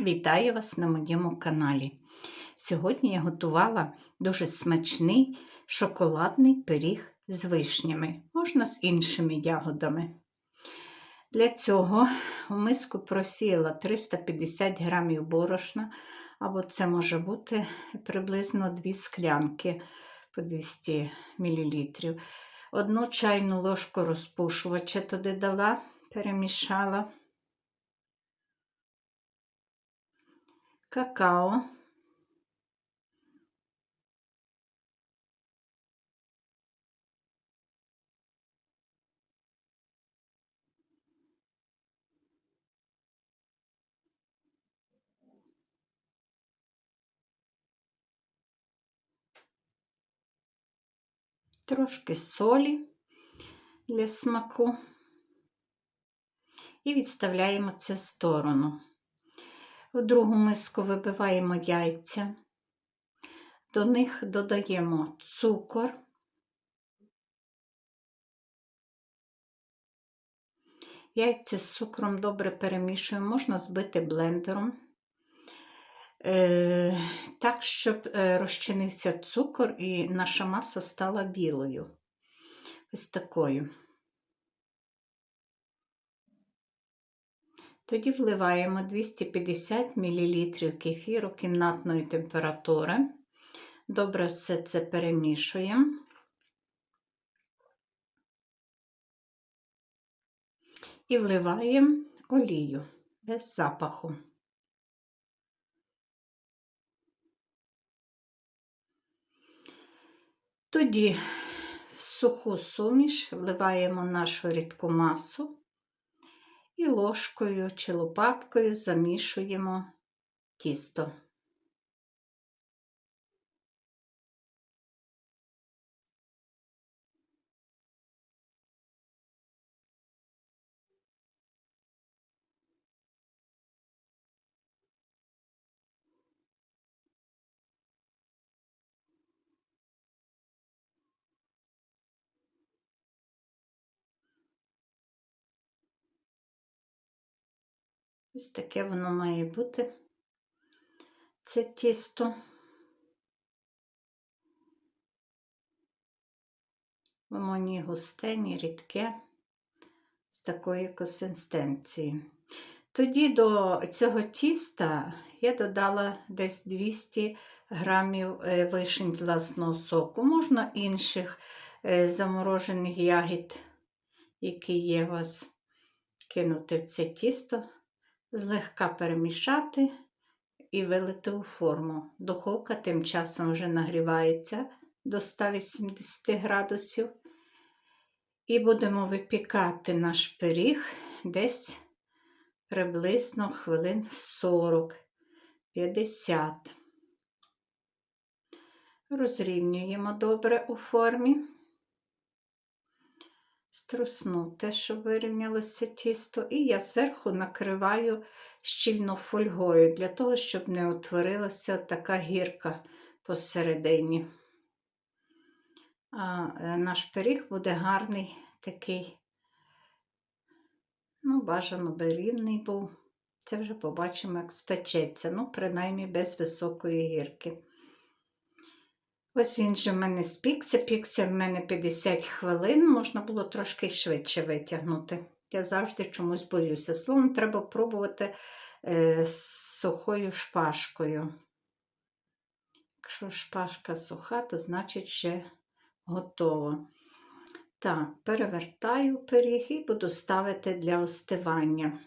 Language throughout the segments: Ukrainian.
Вітаю вас на моєму каналі. Сьогодні я готувала дуже смачний шоколадний пиріг з вишнями, можна з іншими ягодами. Для цього у миску просіяла 350 грамів борошна, або це може бути приблизно 2 склянки по 200 мл. Одну чайну ложку розпушувача туди дала, перемішала. Какао. Трошки солі для смаку і відставляємо це в сторону. В другу миску вибиваємо яйця, до них додаємо цукор, яйця з цукром добре перемішуємо, можна збити блендером, е, так, щоб е, розчинився цукор і наша маса стала білою. Ось такою. Тоді вливаємо 250 мл кефіру кімнатної температури. Добре все це перемішуємо. І вливаємо олію без запаху. Тоді в суху суміш вливаємо нашу рідку масу і ложкою чи лопаткою замішуємо тісто. Ось таке воно має бути. Це тісто. Воно ні густе, ні рідке, з такої консистенції. Тоді до цього тіста я додала десь 200 грамів е, вишень з власного соку. Можна інших е, заморожених ягід, які є у вас, кинути в це тісто злегка перемішати і вилити у форму. Духовка тим часом вже нагрівається до 180 градусів. І будемо випікати наш пиріг десь приблизно хвилин 40-50. Розрівнюємо добре у формі струснути, щоб вирівнялося тісто, і я зверху накриваю щільно фольгою, для того, щоб не утворилася така гірка посередині. А е, наш пиріг буде гарний такий, ну, бажано би рівний був. Це вже побачимо, як спечеться, ну, принаймні без високої гірки. Ось він же в мене спікся, пікся в мене 50 хвилин, можна було трошки швидше витягнути. Я завжди чомусь боюся. Словом, треба пробувати е, з сухою шпажкою. Якщо шпажка суха, то значить вже готово. Так, перевертаю пиріг і буду ставити для остивання.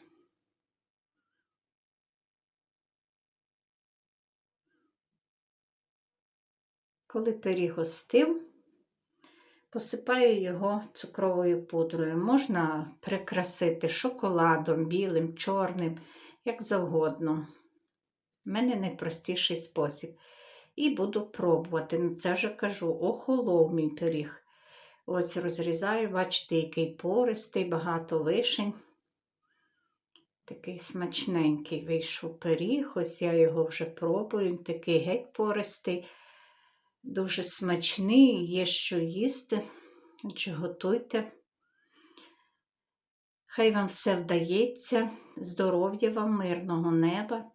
Коли пиріг остив, посипаю його цукровою пудрою. Можна прикрасити шоколадом, білим, чорним, як завгодно. У мене найпростіший спосіб. І буду пробувати. Ну, Це вже кажу, охолов мій пиріг. Ось розрізаю, бачите, який пористий, багато вишень. Такий смачненький вийшов пиріг, ось я його вже пробую, такий геть пористий. Дуже смачний, є що їсти. Отже, готуйте. Хай вам все вдається, здоров'я вам, мирного неба.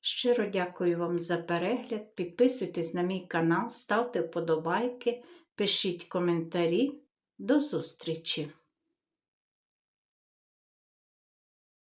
Щиро дякую вам за перегляд. Підписуйтесь на мій канал, ставте вподобайки, пишіть коментарі. До зустрічі!